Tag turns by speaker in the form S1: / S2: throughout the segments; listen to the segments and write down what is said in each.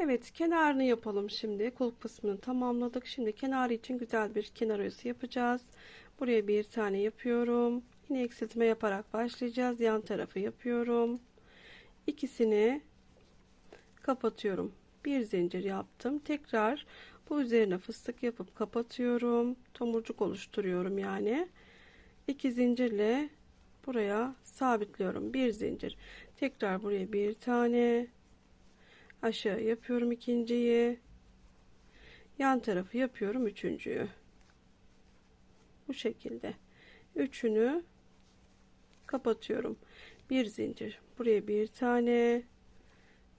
S1: Evet kenarını yapalım şimdi. Kulp kısmını tamamladık. Şimdi kenarı için güzel bir kenar oyası yapacağız. Buraya bir tane yapıyorum. Yine eksiltme yaparak başlayacağız. Yan tarafı yapıyorum. İkisini kapatıyorum. Bir zincir yaptım. Tekrar bu üzerine fıstık yapıp kapatıyorum. Tomurcuk oluşturuyorum yani. İki zincirle buraya sabitliyorum. Bir zincir. Tekrar buraya bir tane aşağı yapıyorum ikinciyi. Yan tarafı yapıyorum üçüncüyü. Bu şekilde. Üçünü kapatıyorum. Bir zincir. Buraya bir tane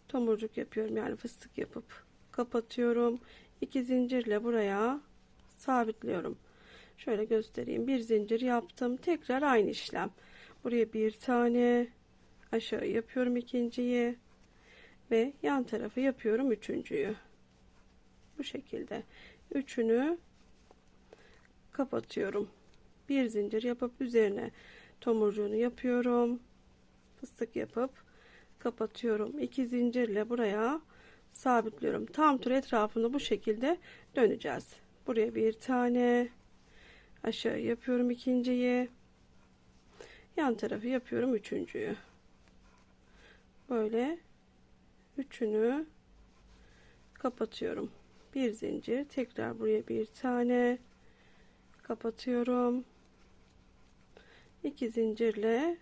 S1: tomurcuk yapıyorum. Yani fıstık yapıp kapatıyorum. İki zincirle buraya sabitliyorum. Şöyle göstereyim. Bir zincir yaptım. Tekrar aynı işlem. Buraya bir tane aşağı yapıyorum ikinciyi ve yan tarafı yapıyorum üçüncüyü. Bu şekilde. Üçünü kapatıyorum. Bir zincir yapıp üzerine tomurcuğunu yapıyorum. Fıstık yapıp kapatıyorum. İki zincirle buraya sabitliyorum. Tam tur etrafını bu şekilde döneceğiz. Buraya bir tane aşağı yapıyorum ikinciyi. Yan tarafı yapıyorum üçüncüyü. Böyle üçünü kapatıyorum. Bir zincir tekrar buraya bir tane kapatıyorum. İki zincirle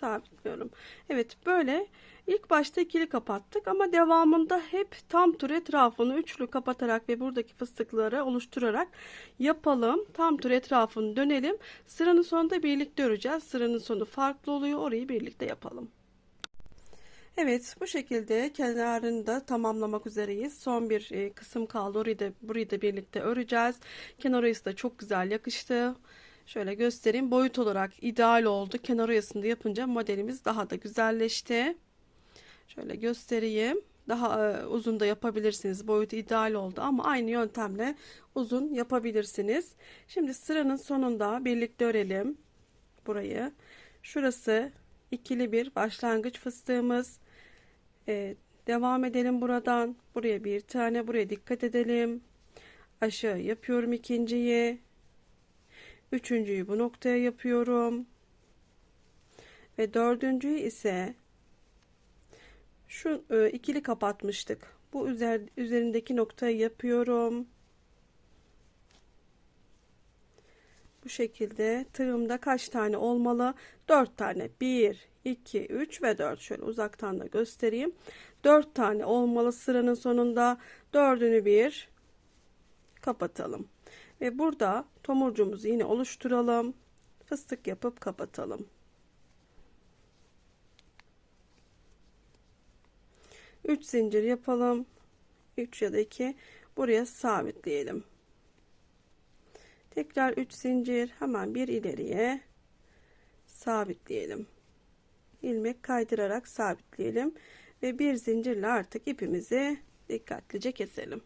S1: sabitliyorum. Evet böyle ilk başta ikili kapattık ama devamında hep tam tur etrafını üçlü kapatarak ve buradaki fıstıkları oluşturarak yapalım. Tam tur etrafını dönelim. Sıranın sonunda birlikte öreceğiz. Sıranın sonu farklı oluyor. Orayı birlikte yapalım. Evet bu şekilde kenarını da tamamlamak üzereyiz. Son bir e, kısım kaldı. Orayı da, burayı da birlikte öreceğiz. Kenar oyası da çok güzel yakıştı. Şöyle göstereyim. Boyut olarak ideal oldu. Kenar oyasını da yapınca modelimiz daha da güzelleşti. Şöyle göstereyim. Daha e, uzun da yapabilirsiniz. Boyutu ideal oldu ama aynı yöntemle uzun yapabilirsiniz. Şimdi sıranın sonunda birlikte örelim. Burayı. Şurası ikili bir başlangıç fıstığımız. Ee, devam edelim buradan. Buraya bir tane. Buraya dikkat edelim. Aşağı yapıyorum ikinciyi. Üçüncüyü bu noktaya yapıyorum. Ve dördüncüyü ise şu e, ikili kapatmıştık. Bu üzer, üzerindeki noktayı yapıyorum. Şekilde tığımda kaç tane olmalı? 4 tane. 1, 2, 3 ve 4. Şöyle uzaktan da göstereyim. 4 tane olmalı sıranın sonunda. Dördünü bir kapatalım. Ve burada tomurcuğumuzu yine oluşturalım. Fıstık yapıp kapatalım. 3 zincir yapalım. 3 ya da 2 buraya sabitleyelim. Tekrar 3 zincir hemen bir ileriye sabitleyelim. ilmek kaydırarak sabitleyelim ve bir zincirle artık ipimizi dikkatlice keselim.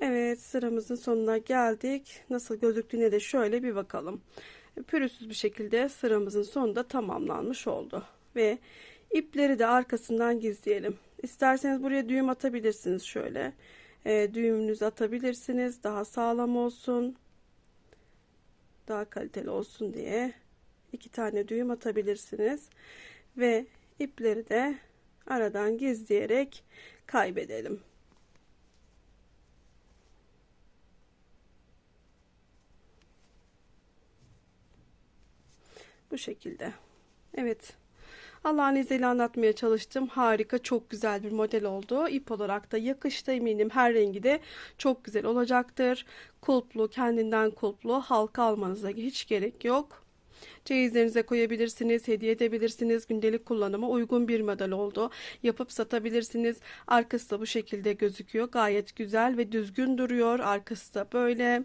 S1: Evet sıramızın sonuna geldik. Nasıl gözüktüğüne de şöyle bir bakalım. Pürüzsüz bir şekilde sıramızın sonunda tamamlanmış oldu. Ve ipleri de arkasından gizleyelim. İsterseniz buraya düğüm atabilirsiniz şöyle. E, düğümünüzü atabilirsiniz. Daha sağlam olsun. Daha kaliteli olsun diye. iki tane düğüm atabilirsiniz. Ve ipleri de aradan gizleyerek kaybedelim. Bu şekilde. Evet. Allah'ın izniyle anlatmaya çalıştım. Harika, çok güzel bir model oldu. İp olarak da yakıştı eminim. Her rengi de çok güzel olacaktır. Kulplu, kendinden kulplu. Halka almanıza hiç gerek yok. Ceyizlerinize koyabilirsiniz, hediye edebilirsiniz. Gündelik kullanıma uygun bir model oldu. Yapıp satabilirsiniz. Arkası da bu şekilde gözüküyor. Gayet güzel ve düzgün duruyor. Arkası da böyle.